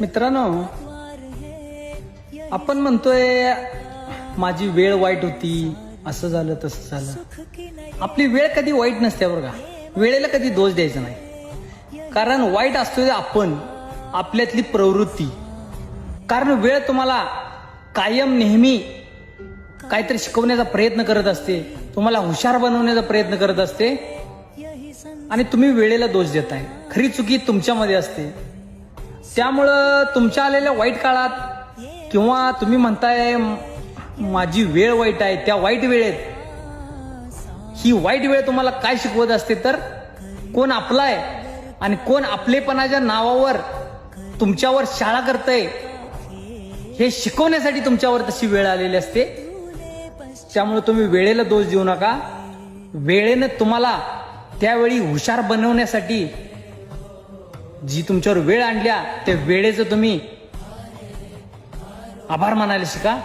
मित्रांनो आपण म्हणतोय माझी वेळ वाईट होती असं झालं तसं झालं. आपली वेळ कधी वाईट नसते बरं का. वेळेला कधी दोष द्यायचा नाही. कारण वाईट असतोय आपण आपल्यातली प्रवृत्ती. कारण वेळ तुम्हाला कायम नेहमी काहीतरी शिकवण्याचा प्रयत्न करत असते तुम्हाला हुशार बनवण्याचा प्रयत्न करत असते आणि तुम्ही वेळेला दोष देताय. खरी चुकी तुमच्यामध्ये असते. त्यामुळं तुमच्या आलेल्या वाईट काळात किंवा तुम्ही म्हणताय माझी वेळ वाईट आहे त्या वाईट वेळेत ही वाईट वेळ तुम्हाला काय शिकवत असते? तर कोण आपला आहे आणि कोण आपलेपणाच्या नावावर तुमच्यावर शाळा करतय हे शिकवण्यासाठी तुमच्यावर तशी वेळ आलेली असते. त्यामुळे तुम्ही वेळेला दोष देऊ नका. वेळेनं तुम्हाला त्यावेळी हुशार बनवण्यासाठी जी तुमच्यावर वेळ आणल्या त्या वेळेचं तुम्ही आभार मानायला शिका.